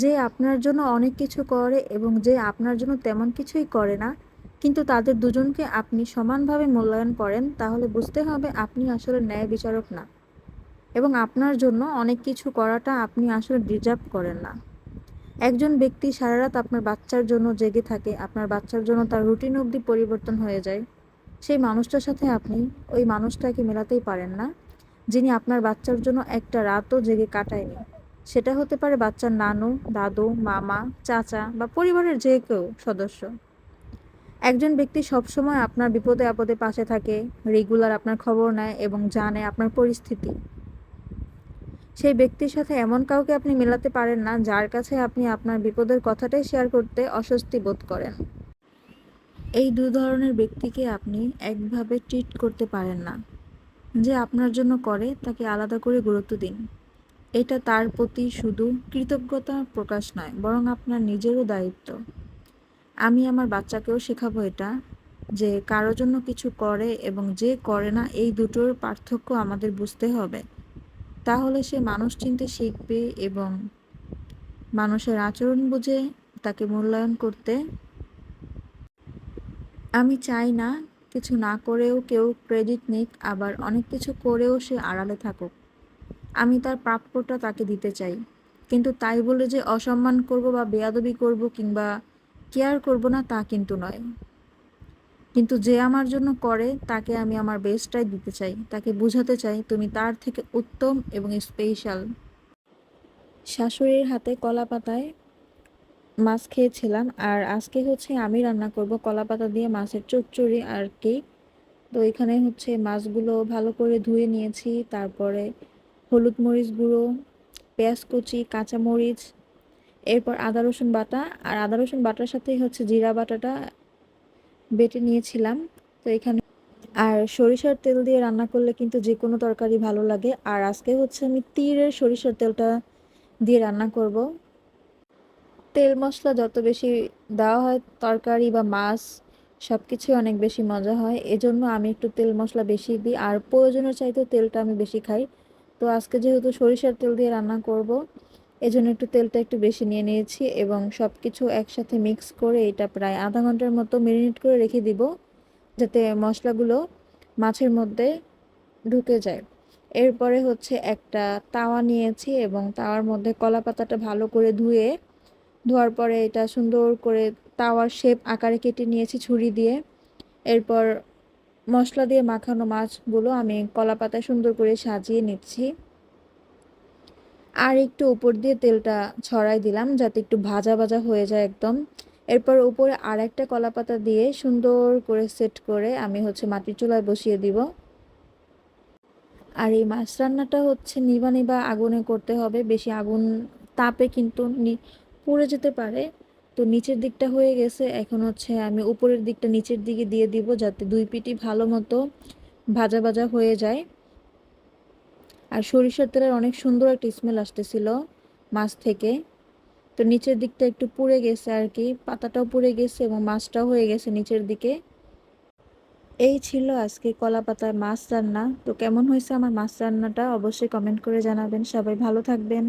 যে আপনার জন্য অনেক কিছু করে এবং যে আপনার জন্য তেমন কিছুই করে না, কিন্তু তাদের দুজনকে আপনি সমানভাবে মূল্যায়ন করেন, তাহলে বুঝতে হবে আপনি আসলে ন্যায় বিচারক না। এবং আপনার জন্য অনেক কিছু করাটা আপনি আসলে ডিজার্ভ করেন না। একজন ব্যক্তি সারা রাত আপনার বাচ্চার জন্য জেগে থাকে, আপনার বাচ্চার জন্য তার রুটিন অবধি পরিবর্তন হয়ে যায়। সেই মানুষটার সাথে আপনি ওই মানুষটাকে মেলাতেই পারেন না, যিনি আপনার বাচ্চার জন্য একটা রাতও জেগে কাটায়নি। সেটা হতে পারে বাচ্চার নানু, দাদু, মামা, চাচা বা পরিবারের যে কেউ সদস্য। একজন ব্যক্তি সবসময় আপনার বিপদে আপদে পাশে থাকে, রেগুলার আপনার খবর নেয় এবং জানে আপনার পরিস্থিতি। সেই ব্যক্তির সাথে এমন কাউকে আপনি মেলাতে পারেন না, যার কাছে আপনি আপনার বিপদের কথাটাই শেয়ার করতে অস্বস্তি বোধ করেন। এই দু ধরনের ব্যক্তিকে আপনি একভাবে ট্রিট করতে পারেন না। যে আপনার জন্য করে, তাকে আলাদা করে গুরুত্ব দিন। এটা তার প্রতি শুধু কৃতজ্ঞতা প্রকাশ নয়, বরং আপনার নিজেরও দায়িত্ব। আমি আমার বাচ্চাকেও শেখাবো এটা, যে কারও জন্য কিছু করে এবং যে করে না, এই দুটোর পার্থক্য আমাদের বুঝতে হবে। তাহলে সে মানুষ চিনতে শিখবে এবং মানুষের আচরণ বুঝে তাকে মূল্যায়ন করতে। আমি চাই না কিছু না করেও কেউ ক্রেডিট নিক, আবার অনেক কিছু করেও সে আড়ালে থাকুক। আমি তার প্রাপ্যটা তাকে দিতে চাই। কিন্তু তাই বলে যে অসম্মান করব বা বেয়াদবি করব কিংবা কেয়ার করব না তা কিন্তু নয়। কিন্তু যে আমার জন্য করে, তাকে আমি আমার বেস্টটাই দিতে চাই। তাকে বোঝাতে চাই তুমি তার থেকে উত্তম এবং স্পেশাল শাশুড়ির হাতে কলা পাতায় মাছ খেয়েছিলাম আর আজকে হচ্ছে আমি রান্না করব কলা পাতা দিয়ে মাছের চচ্চড়ি আর কেক তো এখানে হচ্ছে মাছগুলো ভালো করে ধুয়ে নিয়েছি, তারপরে হলুদ মরিচ গুঁড়ো, পেঁয়াজ কুচি, কাঁচা মরিচ, এরপর আদা, রসুন বাটা। আর আদা, রসুন বাটার সাথেই হচ্ছে জিরা বাটাটা বেটে নিয়েছিলাম। তো এখানে আর সরিষার তেল দিয়ে রান্না করলে কিন্তু যে কোনো তরকারি ভালো লাগে। আর আজকে হচ্ছে আমি তীরের সরিষার তেলটা দিয়ে রান্না করব। তেল মশলা যত বেশি দেওয়া হয়, তরকারি বা মাছ সব কিছুই অনেক বেশি মজা হয়। এজন্য আমি একটু তেল মশলা বেশি দিই। আর প্রয়োজনের চাইতেও তেলটা আমি বেশি খাই। তো আজকে যেহেতু সরিষার তেল দিয়ে রান্না করব, এজন্য একটু তেলটা একটু বেশি নিয়ে নিয়েছি এবং সব কিছু একসাথে মিক্স করে এটা প্রায় আধা ঘণ্টার মতো মেরিনেট করে রেখে দিব, যাতে মশলাগুলো মাছের মধ্যে ঢুকে যায়। এরপরে হচ্ছে একটা তাওয়া নিয়েছি এবং তাওয়ার মধ্যে কলা পাতাটা ভালো করে ধুয়ে, ধোয়ার পরে এটা সুন্দর করে তাওয়ার শেপ আকারে কেটে নিয়েছি ছুরি দিয়ে। এরপর মশলা দিয়ে মাখানো মাছগুলো আমি কলা পাতায় সুন্দর করে সাজিয়ে নিচ্ছি। আর একটু উপর দিয়ে তেলটা ছড়াই দিলাম যাতে একটু ভাজা ভাজা হয়ে যায় একদম। এরপর উপরে আর একটা কলা পাতা দিয়ে সুন্দর করে সেট করে আমি হচ্ছে মাটির চুলায় বসিয়ে দিব। আর এই মাছ রান্নাটা হচ্ছে নিবা নিবা আগুনে করতে হবে, বেশি আগুন তাপে কিন্তু পুড়ে যেতে পারে। তো নিচের দিকটা হয়ে গেছে। এখন হচ্ছে আমি উপরের দিকটা নিচের দিকে দিয়ে দিব যাতে দুই পিটি ভালো মতো ভাজা ভাজা হয়ে যায়। আর সরিষার তেলের অনেক সুন্দর একটা স্মেল আসতেছিল মাছ থেকে। তো নিচের দিকটা একটু পুড়ে গেছে আর কি, পাতাটাও পুড়ে গেছে এবং মাছটাও হয়ে গেছে নিচের দিকে। এই ছিল আজকে কলা পাতায় মাছ রান্না। তো কেমন হয়েছে আমার মাছ রান্নাটা অবশ্যই কমেন্ট করে জানাবেন। সবাই ভালো থাকবেন।